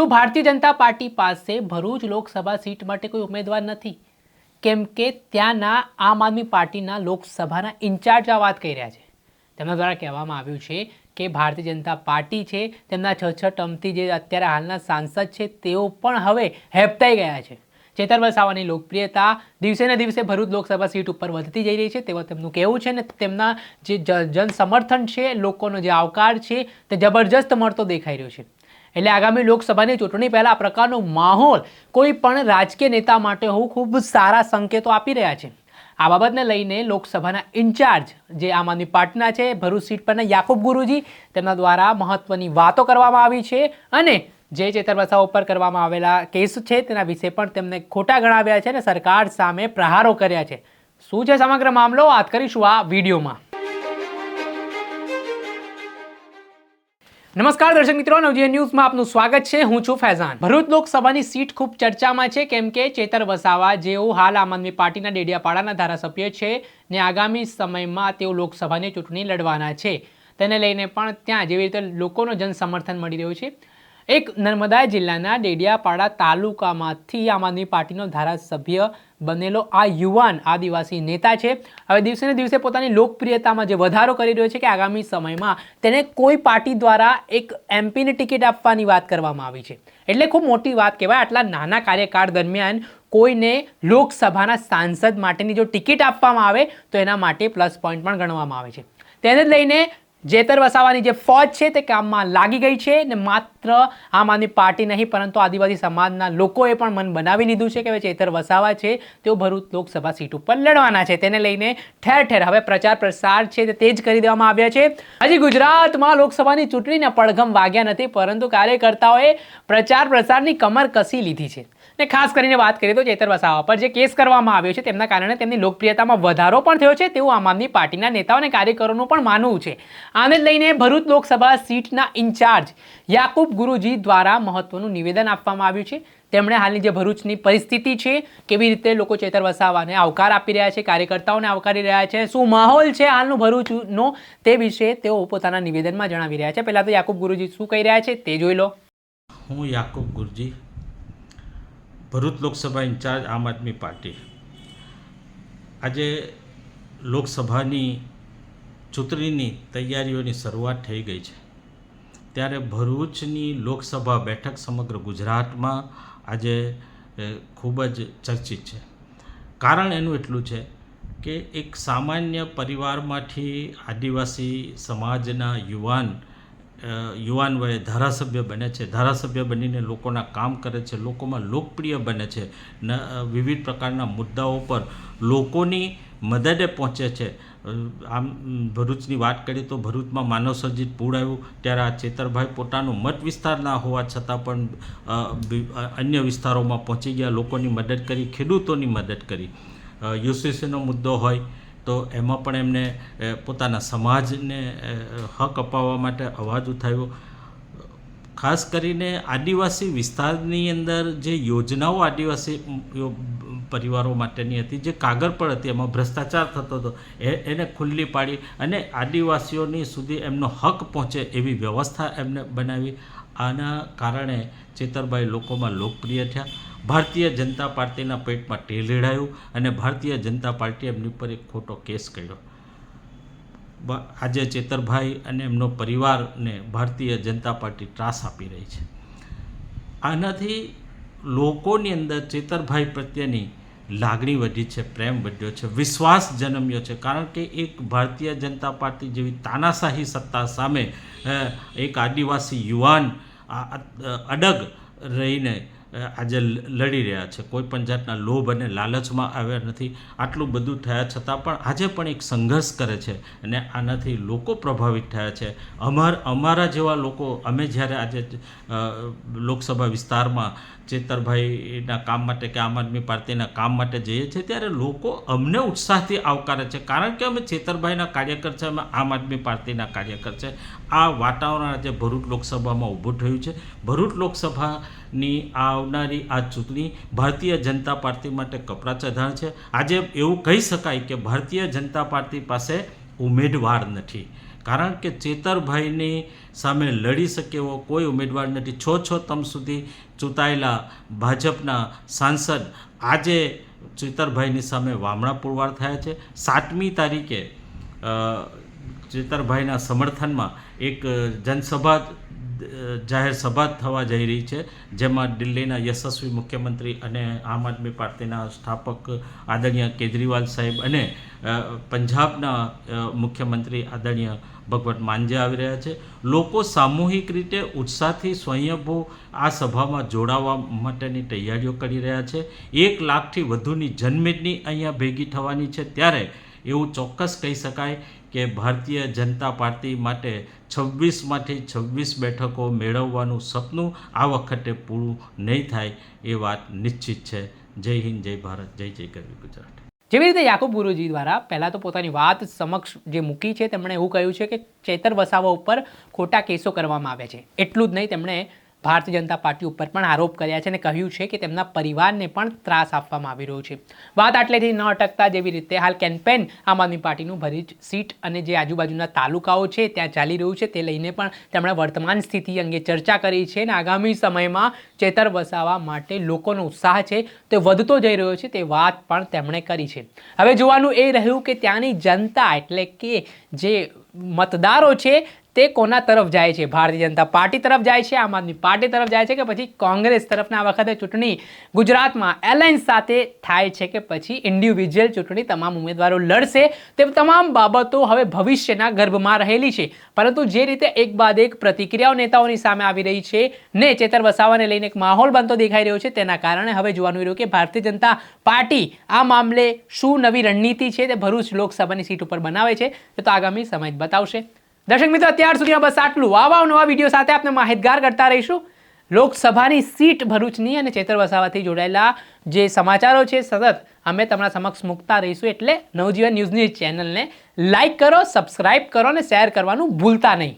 શું ભારતીય જનતા પાર્ટી પાસે ભરૂચ લોકસભા સીટ માટે કોઈ ઉમેદવાર નથી? કેમ કે ત્યાંના આમ આદમી પાર્ટીના લોકસભાના ઇન્ચાર્જ આ વાત કહી રહ્યા છે. તેમના દ્વારા કહેવામાં આવ્યું છે કે ભારતીય જનતા પાર્ટી છે, તેમના છ છ ટર્મથી જે અત્યારે હાલના સાંસદ છે, તેઓ પણ હવે હેપતાઈ ગયા છે. ચેતર વસાવાની લોકપ્રિયતા દિવસે ને દિવસે ભરૂચ લોકસભા સીટ ઉપર વધતી જઈ રહી છે, તેવું તેમનું કહેવું છે ને તેમના જે જન સમર્થન છે, લોકોનો જે આવકાર છે, તે જબરજસ્ત મળતો દેખાઈ રહ્યો છે. એટલે આગામી લોકસભાની ચૂંટણી પહેલાં આ પ્રકારનો માહોલ કોઈ પણ રાજકીય નેતા માટે હું ખૂબ સારા સંકેતો આપી રહ્યા છે. આ બાબતને લઈને લોકસભાના ઇન્ચાર્જ જે આમ આદમી પાર્ટીના છે, ભરૂચ સીટ પરના યાકુબ ગુરુજી, તેમના દ્વારા મહત્વની વાતો કરવામાં આવી છે અને જે ચેતર વસાવા ઉપર કરવામાં આવેલા કેસ છે તેના વિશે પણ તેમને ખોટા ગણાવ્યા છે અને સરકાર સામે પ્રહારો કર્યા છે. શું છે સમગ્ર મામલો? વાત કરીશું આ વિડીયોમાં. નમસ્કાર દર્શક મિત્રો, નવજીવન ન્યૂઝમાં આપનું સ્વાગત છે. હું છું ફૈઝાન. ભરૂચ લોકસભાની સીટ ખૂબ ચર્ચામાં છે. કેમ કે ચેતર વસાવા જેઓ હાલ આમ આદમી પાર્ટીના ડેડિયાપાડાના ધારાસભ્ય છે ને આગામી સમયમાં તેઓ લોકસભાની ચૂંટણી લડવાના છે. તેને લઈને પણ ત્યાં જેવી રીતે લોકોનો જન સમર્થન મળી રહ્યું છે. એક નર્મદા જિલ્લાના ડેડિયાપાડા તાલુકામાંથી આમ આદમી પાર્ટીનો ધારાસભ્ય બનેલો આ યુવાન આદિવાસી નેતા છે. હવે દિવસે ને દિવસે પોતાની લોકપ્રિયતામાં જે વધારો કરી રહ્યો છે કે આગામી સમયમાં તેને કોઈ પાર્ટી દ્વારા એક એમપીની ટિકિટ આપવાની વાત કરવામાં આવી છે. એટલે ખૂબ મોટી વાત કહેવાય, આટલા નાના કાર્યકાળ દરમિયાન કોઈને લોકસભાના સાંસદ માટેની જો ટિકિટ આપવામાં આવે તો એના માટે પ્લસ પોઈન્ટ પણ ગણવામાં આવે છે. તેને જ લઈને જેતર વસાવાની જે ફોજ છે તે કામમાં લાગી ગઈ છે ને માત્ર આમ આદમી પાર્ટી નહીં, પરંતુ આદિવાસી સમાજના લોકોએ પણ મન બનાવી લીધું છે કે હવે ચેતર વસાવા છે તેઓ ભરૂચ લોકસભા સીટ ઉપર લડવાના છે. તેને લઈને ઠેર ઠેર હવે પ્રચાર પ્રસાર છે તે તેજ કરી દેવામાં આવ્યા છે. હજી ગુજરાતમાં લોકસભાની ચૂંટણીના પડઘમ વાગ્યા નથી, પરંતુ કાર્યકર્તાઓએ પ્રચાર પ્રસારની કમર કસી લીધી છે. ને ખાસ કરીને વાત કરીએ તો ચેતર વસાવા પર જે કેસ કરવામાં આવ્યો છે, તેમના કારણે તેમની લોકપ્રિયતામાં વધારો પણ થયો છે. તેવું આમ આદમી પાર્ટીના નેતાઓ અને કાર્યકરોનું પણ માનવું છે. આને લઈને ભરૂચ લોકસભા સીટના ઇન્ચાર્જ યાકુબ ગુરુજી દ્વારા મહત્વનું નિવેદન આપવામાં આવ્યું છે. તેમણે હાલની જે ભરૂચની પરિસ્થિતિ છે, કેવી રીતે લોકો ચેતર વસાવાને આવકાર આપી રહ્યા છે, કાર્યકર્તાઓને આવકારી રહ્યા છે, શું માહોલ છે હાલનું ભરૂચનો તે વિશે તેઓ પોતાના નિવેદનમાં જણાવી રહ્યા છે. પહેલાં તો યાકુબ ગુરુજી શું કહી રહ્યા છે તે જોઈ લો. હું યાકુબ ગુરજી ભરૂચ લોકસભા ઇન્ચાર્જ આમ આદમી પાર્ટી. આજે લોકસભાની ચૂંટણીની તૈયારીઓની શરૂઆત થઈ ગઈ છે. ત્યારે ભરૂચની લોકસભા બેઠક સમગ્ર ગુજરાતમાં આજે ખૂબ જ ચર્ચિત છે. કારણ એનું એટલું છે કે એક સામાન્ય પરિવારમાંથી આદિવાસી સમાજના યુવાન યુવાન વયે ધારાસભ્ય બને છે. ધારાસભ્ય બનીને લોકોના કામ કરે છે, લોકોમાં લોકપ્રિય બને છે. વિવિધ પ્રકારના મુદ્દાઓ પર લોકોની મદદે પહોંચે છે. આમ, ભરૂચની વાત કરીએ તો ભરૂચમાં માનવ સર્જિત પૂર આવ્યું, ત્યારે આ ચેતરભાઈ પોતાનો મત વિસ્તાર ના હોવા છતાં પણ અન્ય વિસ્તારોમાં પહોંચી ગયા, લોકોની મદદ કરી, ખેડૂતોની મદદ કરી. યુસીસીનો મુદ્દો હોય તો એમાં પણ એમને પોતાના સમાજને હક અપાવવા માટે અવાજ ઉઠાવ્યો. ખાસ કરીને આદિવાસી વિસ્તારની અંદર જે યોજનાઓ આદિવાસી પરિવારો માટેની હતી, જે કાગળ પર હતી, એમાં ભ્રષ્ટાચાર થતો હતો, એ, એને ખુલ્લી પાડી અને આદિવાસીઓની સુધી એમનો હક પહોંચે એવી વ્યવસ્થા એમને બનાવી. આના કારણે ચેતરભાઈ લોકોમાં લોકપ્રિય થયા. ભારતીય જનતા પાર્ટીના પેટમાં ટેલેડાયું અને ભારતીય જનતા પાર્ટીએ એમની પર એક ખોટો કેસ કર્યો. આજે ચેતરભાઈ અને એમનો પરિવારને ભારતીય જનતા પાર્ટી ત્રાસ આપી રહી છે. આનાથી લોકોની અંદર ચેતરભાઈ પ્રત્યેની લાગણી વધી છે, પ્રેમ વધ્યો છે, વિશ્વાસ જન્મ્યો છે. કારણ કે એક ભારતીય જનતા પાર્ટી જેવી તાનાશાહી સત્તા સામે એક આદિવાસી યુવાન અડગ રહીને આજે લડી રહ્યા છે. કોઈ પણ જાતના લોભ અને લાલચમાં આવ્યા નથી. આટલું બધું થયા છતાં પણ આજે પણ એક સંઘર્ષ કરે છે અને આનાથી લોકો પ્રભાવિત થયા છે. અમાર, અમારા જેવા લોકો, અમે જ્યારે આજે લોકસભા વિસ્તારમાં ચેતરભાઈના કામ માટે કે આમ આદમી પાર્ટીના કામ માટે જઈએ છીએ ત્યારે લોકો અમને ઉત્સાહથી આવકારે છે. કારણ કે અમે ચેતરભાઈના કાર્યકર છે, અમે આમ આદમી પાર્ટીના કાર્યકર છે. આ વાતાવરણ આજે ભરૂચ લોકસભામાં ઊભું થયું છે. ભરૂચ લોકસભાની આવનારી આ ચૂંટણી ભારતીય જનતા પાર્ટી માટે કપરા ચઢાણ છે. આજે એવું કહી શકાય કે ભારતીય જનતા પાર્ટી પાસે ઉમેદવાર નથી. કારણ કે ચેતરભાઈની સામે લડી શકે એવો કોઈ ઉમેદવાર નથી. છ છ તમ સુધી ચૂંટાયેલા ભાજપના સાંસદ આજે ચેતરભાઈની સામે વામણા પુરવાર થયા છે. સાતમી તારીખે ચેતરભાઈના સમર્થનમાં એક જનસભા જાહેર સભા થવા જઈ રહી છે, જેમાં દિલ્હીના યશસ્વી મુખ્યમંત્રી અને આમ આદમી પાર્ટીના સ્થાપક આદરણીય કેજરીવાલ સાહેબ અને પંજાબના મુખ્યમંત્રી આદરણીય ભગવત માનજે આવી રહ્યા છે. લોકો સામૂહિક રીતે ઉત્સાહથી સ્વયંભૂ આ સભામાં જોડાવા માટેની તૈયારીઓ કરી રહ્યા છે. એક લાખથી વધુની જનમેદની અહીંયા ભેગી થવાની છે. ત્યારે એવું ચોક્કસ કહી શકાય કે ભારતીય જનતા પાર્ટી માટે છવ્વીસમાંથી છવ્વીસ બેઠકો મેળવવાનું સપનું આ વખતે પૂરું નહીં થાય એ વાત નિશ્ચિત છે. જય હિન્દ, જય ભારત, જય જય ગરવી ગુજરાત. જેવી રીતે યાકુબ ગુરુજી દ્વારા પહેલાં તો પોતાની વાત સમક્ષ જે મૂકી છે, તેમણે એવું કહ્યું છે કે ચેતર વસાવા ઉપર ખોટા કેસો કરવામાં આવ્યા છે. એટલું જ નહીં, તેમણે ભારતીય જનતા પાર્ટી ઉપર પણ આરોપ કર્યા છે અને કહ્યું છે કે તેમના પરિવારને પણ ત્રાસ આપવામાં આવી રહ્યો છે. વાત આટલેથી ન અટકતા જેવી રીતે હાલ કેમ્પેન આમ આદમી પાર્ટીનું ભરીચ સીટ અને જે આજુબાજુના તાલુકાઓ છે, ત્યાં ચાલી રહ્યું છે, તે લઈને પણ તેમણે વર્તમાન સ્થિતિ અંગે ચર્ચા કરી છે અને આગામી સમયમાં ચેતર વસાવા માટે લોકોનો ઉત્સાહ છે, તે વધતો જઈ રહ્યો છે, તે વાત પણ તેમણે કરી છે. હવે જોવાનું એ રહ્યું કે ત્યાંની જનતા એટલે કે જે મતદારો છે તે કોના તરફ જાય છે? ભારતીય જનતા પાર્ટી તરફ જાય છે, આમ આદમી પાર્ટી તરફ જાય છે કે પછી કોંગ્રેસ તરફના વખતે ચૂંટણી ગુજરાતમાં એલાયન્સ સાથે થાય છે કે પછી ઇન્ડિવિજ્યુઅલ ચૂંટણી તમામ ઉમેદવારો લડશે? તે તમામ બાબતો હવે ભવિષ્યના ગર્ભમાં રહેલી છે. પરંતુ જે રીતે એક બાદ એક પ્રતિક્રિયાઓ નેતાઓની સામે આવી રહી છે ને ચેતર વસાવાને લઈને એક માહોલ બનતો દેખાઈ રહ્યો છે, તેના કારણે હવે જોવાનું રહ્યું કે ભારતીય જનતા પાર્ટી આ મામલે શું નવી રણનીતિ છે તે ભરૂચ લોકસભાની સીટ ઉપર બનાવે છે, તો આગામી સમય બતાવશે. દર્શક મિત્રો અત્યાર સુધીમાં બસ આટલું. આવા નવા વીડિયો સાથે આપણે માહિતગાર કરતા રહીશું. લોકસભાની સીટ ભરૂચની અને ચેતર વસાવાથી જોડાયેલા જે સમાચારો છે, સતત અમે તમારા સમક્ષ મૂકતા રહીશું. એટલે નવજીવન ન્યૂઝની ચેનલને લાઇક કરો, સબસ્ક્રાઇબ કરો અને શેર કરવાનું ભૂલતા નહીં.